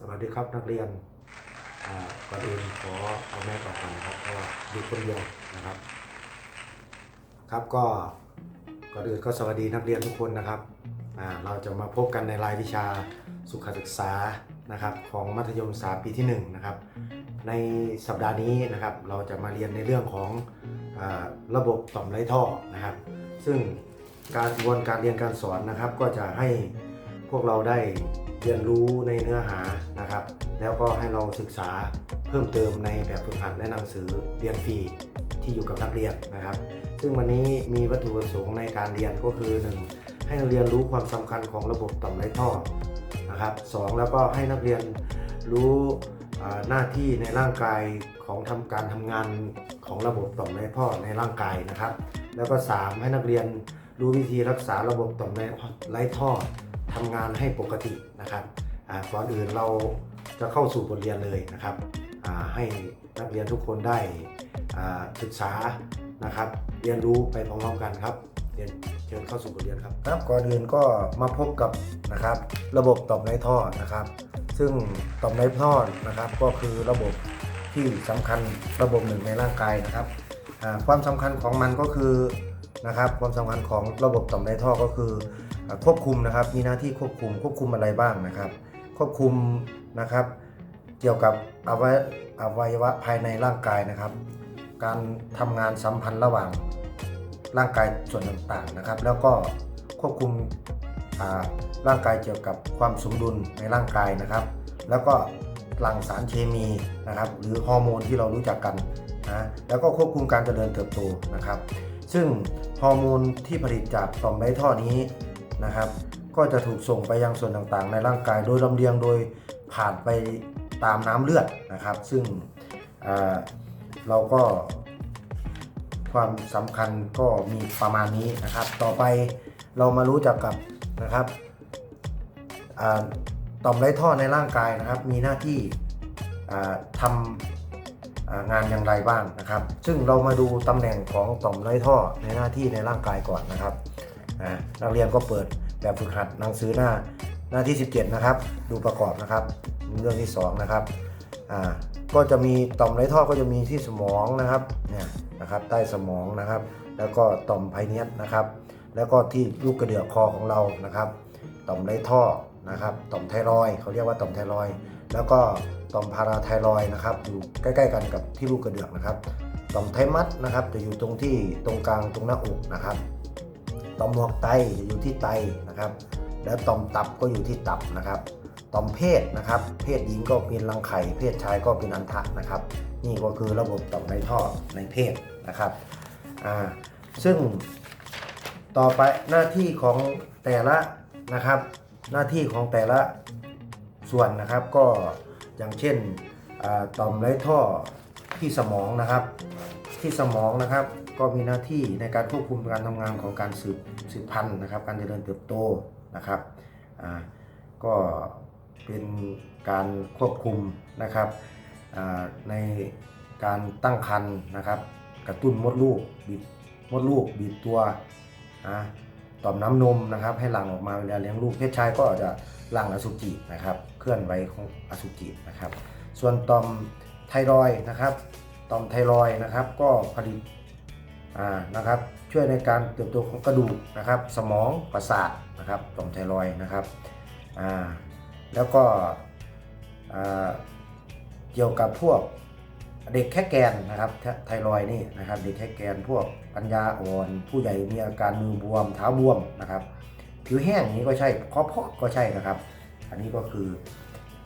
สวัสดีครับนักเรียนก่อนอื่นขอเอาแม่ออกก่อนนะครับเพราะว่าอยู่คนเดียวนะครับ ครับก็ก่อนอื่นก็สวัสดีนักเรียนทุกคนนะครับเราจะมาพบกันในรายวิชาสุขศึกษานะครับของมัธยมศึกษาปีที่1นะครับในสัปดาห์นี้นะครับเราจะมาเรียนในเรื่องของอระบบต่อมไรท่อนะครับ ซึ่งการวนการเรียนการสอนนะครับก็จะให้ พวกเราได้เรียนรู้ในเนื้อหานะครับ แล้วก็ให้เราศึกษาเพิ่มเติมในแบบฝึกหัดและหนังสือเรียนฟรีที่อยู่กับนักเรียนนะครับ ซึ่งวันนี้มีวัตถุประสงค์ในการเรียนก็คือ 1. ให้นักเรียนรู้ความสำคัญของระบบต่อมไร้ท่อนะครับสองแล้วก็ให้นักเรียนรู้หน้าที่ในร่างกายของทำการทำงานของระบบต่อมไร้ท่อในร่างกายนะครับ แล้วก็ 3 ให้นักเรียนรู้วิธีรักษาระบบต่อมไร้ท่อ ทำงานให้ปกตินะครับก่อนอื่นเราจะเข้าสู่บทเรียนเลยนะครับให้นักเรียนทุกคนได้ศึกษานะครับเรียนรู้ไปพร้อมๆกันครับเรียนเชิญเข้าสู่บทเรียนครับครับก่อนอื่นก็มาพบกับนะครับระบบต่อมไรท่อนะครับ ซึ่งต่อมไรท่อนะครับก็คือระบบที่สำคัญระบบหนึ่งในร่างกายนะครับความสำคัญของมันก็คือนะครับความสำคัญของระบบต่อมไรท่อก็คือ ควบคุมนะครับมีหน้าที่ควบคุมควบคุมอะไรบ้างนะครับ ควบคุมนะครับ เกี่ยวกับอวัยอวัยวะภายในร่างกายนะครับ การทำงานสัมพันธ์ระหว่างร่างกายส่วนต่างๆนะครับ แล้วก็ควบคุมร่างกายเกี่ยวกับความสมดุลในร่างกายนะครับ แล้วก็หลั่งสารเคมีนะครับ หรือฮอร์โมนที่เรารู้จักกันนะแล้วก็ควบคุมการเจริญเติบโตนะครับ ซึ่งฮอร์โมนที่ผลิตจากต่อมไร้ท่อนี้ นะครับ ก็จะถูกส่งไปยังส่วนต่างๆ ในร่างกายโดยลำเลียงโดยผ่านไปตามน้ำเลือดนะครับ ซึ่งเเราก็ความสำคัญก็มีประมาณนี้นะครับ ต่อไปเรามารู้จักกับนะครับต่อมไรท่อในร่างกายนะครับ มีหน้าที่ทำงานอย่างไรบ้างนะครับ ซึ่งเรามาดูตำแหน่งของต่อมไรท่อในหน้าที่ในร่างกายก่อนนะครับ อ่านักเรียนก็เปิดแบบฝึกหัดหนังสือหน้าหน้าที่ 17 นะครับ ดูประกอบนะครับ เรื่องที่ 2 นะครับอ่าก็จะมีต่อมไรท่อก็จะมีที่สมองนะครับเนี่ยนะครับใต้สมองนะครับ แล้วก็ต่อมไพเนียสนะครับ แล้วก็ที่ลูกกระเดือกคอของเรานะครับ ต่อมไรท่อนะครับ ต่อมไทรอยเขาเรียกว่าต่อมไทรอยแล้วก็ต่อมพาราไทรอยนะครับอยู่ใกล้ ๆ กันกับที่ลูกกระเดือกนะครับ ต่อมไทมัสนะครับ จะอยู่ตรงที่ตรงกลางตรงหน้าอกนะครับ ต่อมหมวกไตจะอยู่ที่ไตนะครับ แล้วต่อมตับก็อยู่ที่ตับนะครับ ต่อมเพศนะครับ เพศหญิงก็เป็นรังไข่ เพศชายก็เป็นอันทะนะครับ นี่ก็คือระบบต่อมในท่อในเพศนะครับอ่าซึ่งต่อไปหน้าที่ของแต่ละนะครับ หน้าที่ของแต่ละส่วนนะครับก็อย่างเช่นต่อมไรท่อที่สมองนะครับ ที่สมองนะครับ ก็มีหน้าที่ในการควบคุมการทำงานของการสืบสืบพันธุ์นะครับ การเจริญเติบโตนะครับก็เป็นการควบคุมนะครับในการตั้งครรภ์นะครับ กระตุ้นมดลูกบีบมดลูกบีบตัวต่อมน้ำนมนะครับ ให้หลั่งออกมาเวลาเลี้ยงลูกเพศชายก็จะหลั่งอสุจินะครับ เคลื่อนไหวของอสุจินะครับ ส่วนต่อมไทรอยนะครับต่อมไทรอยนะครับ ก็ผลิต นะครับช่วยในการเติบโตของกระดูกนะครับ สมองประสาทนะครับต่อมไทรอยนะครับอ่าแล้วก็อ่าเกี่ยวกับพวกเด็กแค่แกนนะครับไทรอยนี่นะครับเด็กแค่แกนพวกปัญญาอ่อน ผู้ใหญ่มีอาการมือบวมเท้าบวมนะครับ ผิวแห้งนี้ก็ใช่คอเพาะก็ใช่นะครับ อันนี้ก็คือ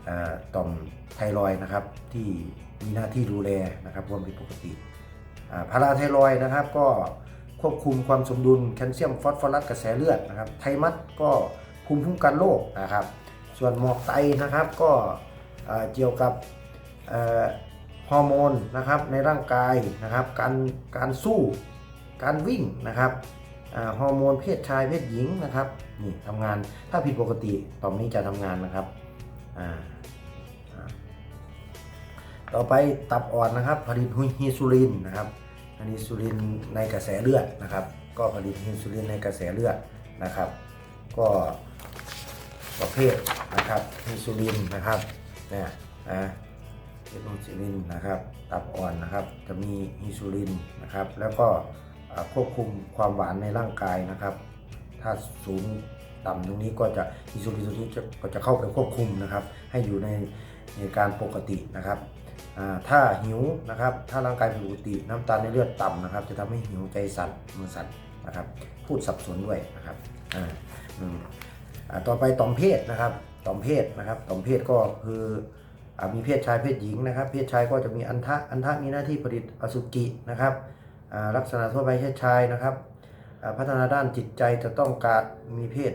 อต่อมไทรอยนะครับที่มีหน้าที่ดูแลนะครับความผิดปกติ พาราไทรอยนะครับก็ควบคุมความสมดุลแคลเซียมฟอสฟอรัสกระแสเลือดนะครับ ไทมัสก็ภูมิคุ้มกันโรคนะครับ ส่วนหมอกไตนะครับก็เกี่ยวกับฮอร์โมนนะครับในร่างกายนะครับ การการสู้การวิ่งนะครับฮอร์โมนเพศชายเพศหญิงนะครับนี่ทำงานถ้าผิดปกติต่อมนี้จะทำงานนะครับอ่า ต่อไปตับอ่อนนะครับ ผลิตฮิสซูลินนะครับอันนี้ซูลินในกระแสเลือดนะครับ ก็ผลิตฮิสซูลินในกระแสเลือดนะครับ ก็ประเภทนะครับฮิสซูลินนะครับเนี่ยนะอินูซิลินนะครับตับอ่อนนะครับจะมีอินซูลินนะครับ แล้วก็ควบคุมความหวานในร่างกายนะครับ ถ้าสูงต่ำตรงนี้ก็จะอินซูลินตรงนี้ก็จะเข้าไปควบคุมนะครับ ให้อยู่ในในการปกตินะครับ ถ้าหิวนะครับ ถ้าร่างกายผิดปกติน้ำตาลในเลือดต่ำนะครับ จะทำให้หิวใจสั่นมือสั่นนะครับ พูดสับสนด้วยนะครับต่อไปต่อมเพศนะครับต่อมเพศนะครับต่อมเพศก็คืออมีเพศชายเพศหญิงนะครับ เพศชายก็จะมีอันทะอันทะมีหน้าที่ผลิตอสุจินะครับลักษณะทั่วไปเพศชายนะครับ พัฒนาด้านจิตใจจะต้องการมีเพศ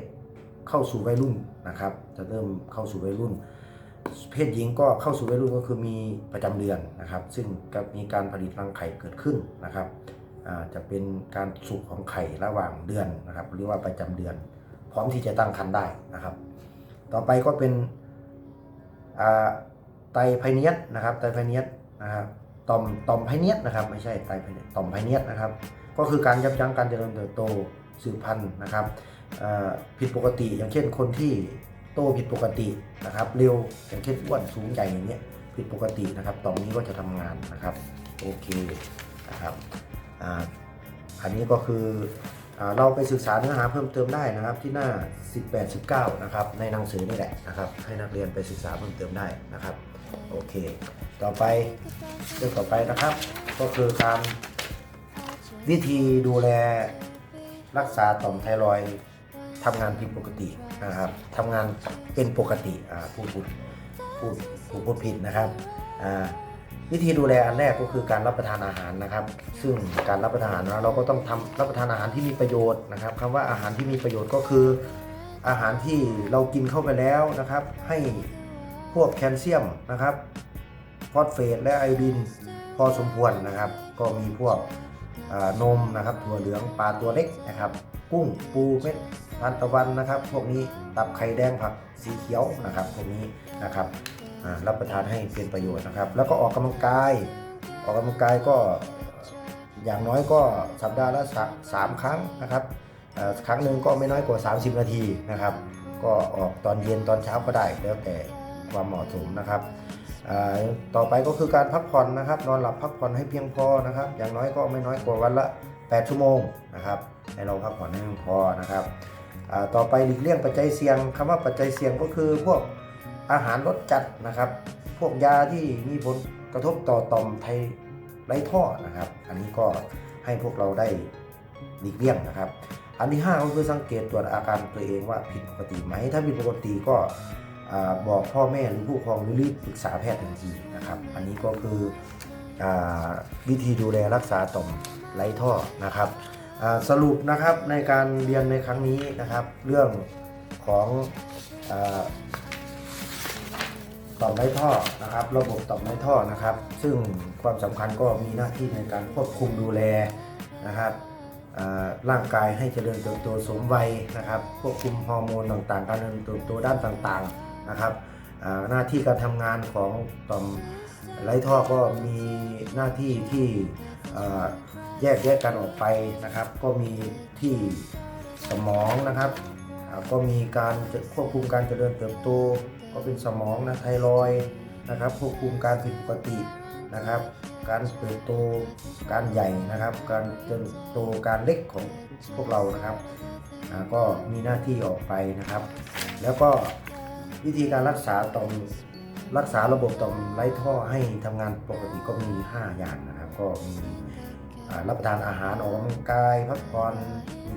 เข้าสู่วัยรุ่นนะครับ จะเริ่มเข้าสู่วัยรุ่น เพศหญิงก็เข้าสู่วัยรุ่นก็คือมีประจำเดือนนะครับ ซึ่งก็มีการผลิตรังไข่เกิดขึ้นนะครับจะเป็นการสุกของไข่ระหว่างเดือนนะครับเรียกว่าประจำเดือน พร้อมที่จะตั้งครรภ์ได้นะครับ ต่อไปก็เป็นอ่าไตไพเนียสนะครับไตไพเนียสนะครับต่อมต่อมไพเนียสนะครับ ไม่ใช่ไตไพเนียสต่อมไพเนียสนะครับ ก็คือการยับยั้งการเจริญเติบโตสืบพันธุ์นะครับผิดปกติอย่างเช่นคนที่ โตผิดปกตินะครับเร็วอย่างเช่นอ้วนสูงใหญ่อย่างเงี้ยผิดปกตินะครับต่อมนี้ก็จะทำงานนะครับโอเคนะครับอ่าอันนี้ก็คือเราไปศึกษาเนื้อหาเพิ่มเติมได้นะครับที่หน้า 18 19 นะครับในหนังสือนี่แหละนะครับ ให้นักเรียนไปศึกษาเพิ่มเติมได้นะครับโอเค ต่อไปเรื่องต่อไปนะครับ ก็คือการวิธีดูแลรักษาต่อมไทรอย ทำงานผิดปกตินะครับทำงานเป็นปกติอ่าพูดพูดพูดพูดพูดผิดนะครับวิธีดูแลอันแรกก็คือการรับประทานอาหารนะครับ ซึ่งการรับประทานอาหารนะเราก็ต้องทำรับประทานอาหารที่มีประโยชน์นะครับคำว่าอาหารที่มีประโยชน์ก็คือ อาหารที่เรากินเข้าไปแล้วนะครับ ให้พวกแคลเซียมนะครับฟอสเฟตและไอดีนพอสมควรนะครับ ก็มีพวกนมนะครับถั่วเหลืองปลาตัวเล็กนะครับ กุ้งปูเม็ด ทานตะวันนะครับ พวกนี้ตับไข่แดงผักสีเขียวนะครับพวกนี้นะครับรับประทานให้เป็นประโยชน์นะครับ แล้วก็ออกกำลังกาย ออกกำลังกายก็อย่างน้อยก็สัปดาห์ละสามครั้งนะครับครั้งหนึ่งก็ไม่น้อยกว่า 30 นาทีนะครับ ก็ออกตอนเย็นตอนเช้าก็ได้แล้วแต่ความเหมาะสมนะครับต่อไปก็คือการพักผ่อนนะครับ นอนหลับพักผ่อนให้เพียงพอนะครับ อย่างน้อยก็ไม่น้อยกว่าวันละ 8 ชั่วโมงนะครับ ให้เราพักผ่อนให้เพียงพอนะครับ ต่อไปหลีกเลี่ยงปัจจัยเสี่ยงคำว่าปัจจัยเสี่ยงก็คือพวกอาหารรสจัดนะครับ พวกยาที่มีผลกระทบต่อต่อมไทไรท่อนะครับ อันนี้ก็ให้พวกเราได้หลีกเลี่ยงนะครับ อันที่ 5 ก็คือสังเกตตรวจอาการตัวเองว่าผิดปกติไหม ถ้าผิดปกติก็บอกพ่อแม่หรือผู้ปกครองหรือรีบปรึกษาแพทย์ทันทีนะครับ อันนี้ก็คืออวิธีดูแลรักษาต่อมไรท่อนะครับ สรุปนะครับในการเรียนในครั้งนี้นะครับ เรื่องของอต่อมไรท่อนะครับ ระบบต่อมไรท่อนะครับ ซึ่งความสำคัญก็มีหน้าที่ในการควบคุมดูแลนะครับร่างกายให้เจริญเติบโตสมวัยนะครับควบคุมฮอร์โมนต่างๆ การเจริญเติบโตด้านต่างๆนะครับหน้าที่การทำงานของต่อมไรท่อก็มีหน้าที่ที่ แยกแยกกันออกไปนะครับ ก็มีที่สมองนะครับ ก็มีการควบคุมการเจริญเติบโต ก็เป็นสมองนะไทรอยนะครับ ควบคุมการผิดปกตินะครับ การเติบโตการใหญ่นะครับ การเติบโตการเล็กของพวกเรานะครับก็มีหน้าที่ออกไปนะครับ แล้วก็วิธีการรักษาต่อมรักษาระบบต่อมไร้ท่อให้ทำงานปกติก็มี 5 อย่างนะครับ ก็มี รับประทานอาหารออกกำลังกายพักผ่อน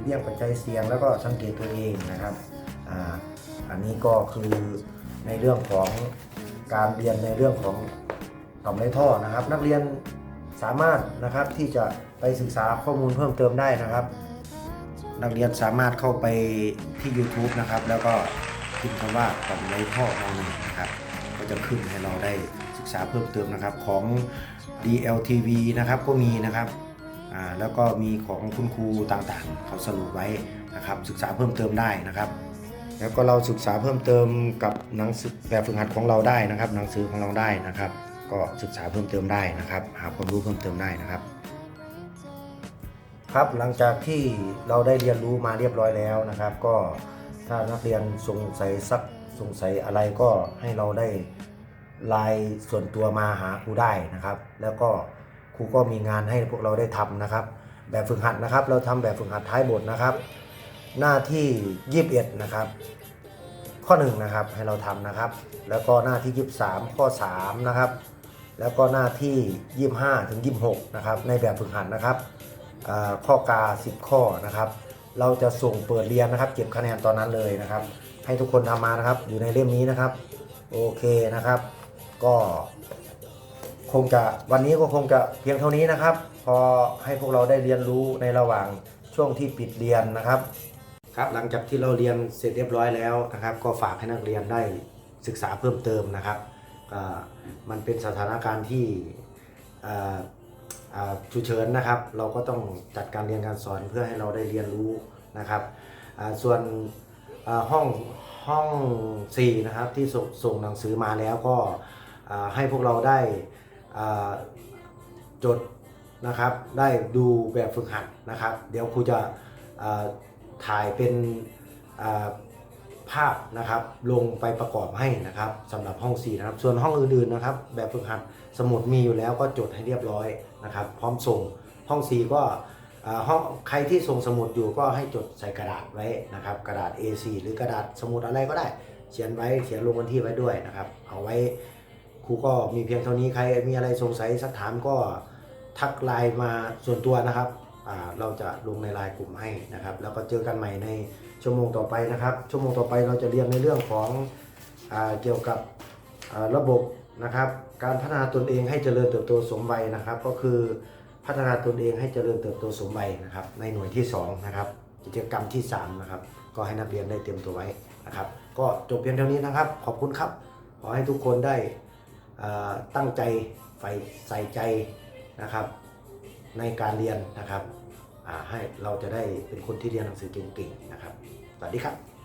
เลี่ยงปัจจัยเสี่ยงแล้วก็สังเกตตัวเองนะครับออันนี้ก็คือในเรื่องของการเรียนในเรื่องของต่อมไรท่อนะครับ นักเรียนสามารถนะครับที่จะไปศึกษาข้อมูลเพิ่มเติมได้นะครับ นักเรียนสามารถเข้าไปที่ YouTube นะครับ แล้วก็พิมพ์คำว่าต่อมไรท่อมหนึ่งนะครับก็จะขึ้นให้เราได้ศึกษาเพิ่มเติมนะครับของ DLTV นะครับก็มีนะครับ แล้วก็มีของคุณครูต่างๆ เขาสรุปไว้นะครับศึกษาเพิ่มเติมได้นะครับ แล้วก็เราศึกษาเพิ่มเติมกับหนังสือแบบฝึกหัดของเราได้นะครับ หนังสือของเราได้นะครับ ก็ศึกษาเพิ่มเติมได้นะครับ หาความรู้เพิ่มเติมได้นะครับ ครับหลังจากที่เราได้เรียนรู้มาเรียบร้อยแล้วนะครับ ก็ถ้านักเรียนสงสัยสักสงสัยอะไรก็ให้เราได้ไลน์ส่วนตัวมาหาครูได้นะครับ แล้วก็ ครูก็มีงานให้พวกเราได้ทำนะครับ แบบฝึกหัดนะครับ เราทำแบบฝึกหัดท้ายบทนะครับ หน้าที่21นะครับ ข้อ1นะครับให้เราทำนะครับ แล้วก็หน้าที่23ข้อ3นะครับแล้วก็หน้าที่ 25 ถึง 26 นะครับ ในแบบฝึกหัดนะครับข้อกา 10 ข้อนะครับ เราจะส่งเปิดเรียนนะครับ เก็บคะแนนตอนนั้นเลยนะครับ ให้ทุกคนทำมานะครับ อยู่ในเล่มนี้นะครับ โอเคนะครับ ก็ คงจะวันนี้ก็คงจะเพียงเท่านี้นะครับ พอให้พวกเราได้เรียนรู้ในระหว่างช่วงที่ปิดเรียนนะครับครับหลังจากที่เราเรียนเสร็จเรียบร้อยแล้วนะครับ ก็ฝากให้นักเรียนได้ศึกษาเพิ่มเติมนะครับอ่ามันเป็นสถานการณ์ที่อ่าอ่าฉุกเฉินนะครับ เราก็ต้องจัดการเรียนการสอนเพื่อให้เราได้เรียนรู้นะครับอ่าส่วนอ่าห้องห้อง4นะครับที่ส่งหนังสือมาแล้วก็อ่าให้พวกเราได้ จดนะครับ ได้ดูแบบฝึกหัดนะครับ เดี๋ยวครูจะถ่ายเป็นภาพนะครับ ลงไปประกอบให้นะครับสำหรับห้อง4นะครับส่วนห้องอื่นๆนะครับ แบบฝึกหัดสมุดมีอยู่แล้วก็จดให้เรียบร้อยนะครับ พร้อมส่งห้อง4ก็ห้องใครที่ส่งสมุดอยู่ก็ให้จดใส่กระดาษไว้นะครับ กระดาษ A4 หรือกระดาษสมุดอะไรก็ได้ เขียนไว้เขียนลงวันที่ไว้ด้วยนะครับ เอาไว้ ครูก็มีเพียงเท่านี้ใครมีอะไรสงสัยสักถามก็ทักไลน์มาส่วนตัวนะครับเราจะลงในไลน์กลุ่มให้นะครับ แล้วก็เจอกันใหม่ในชั่วโมงต่อไปนะครับ ชั่วโมงต่อไปเราจะเรียนในเรื่องของอเกี่ยวกับระบบนะครับ การพัฒนาตนเองให้เจริญเติบโตสมวัยนะครับ ก็คือพัฒนาตนเองให้เจริญเติบโตสมวัยนะครับ ในหน่วยที่2นะครับกิจกรรมที่3นะครับก็ให้นักเรียนได้เตรียมตัวไว้นะครับ ก็จบเพียงเท่านี้นะครับ ขอบคุณครับ ขอให้ทุกคนได้ ตั้งใจใฝ่ใส่ใจนะครับ ในการเรียนนะครับให้เราจะได้เป็นคนที่เรียนหนังสือเก่งๆนะครับสวัสดีครับ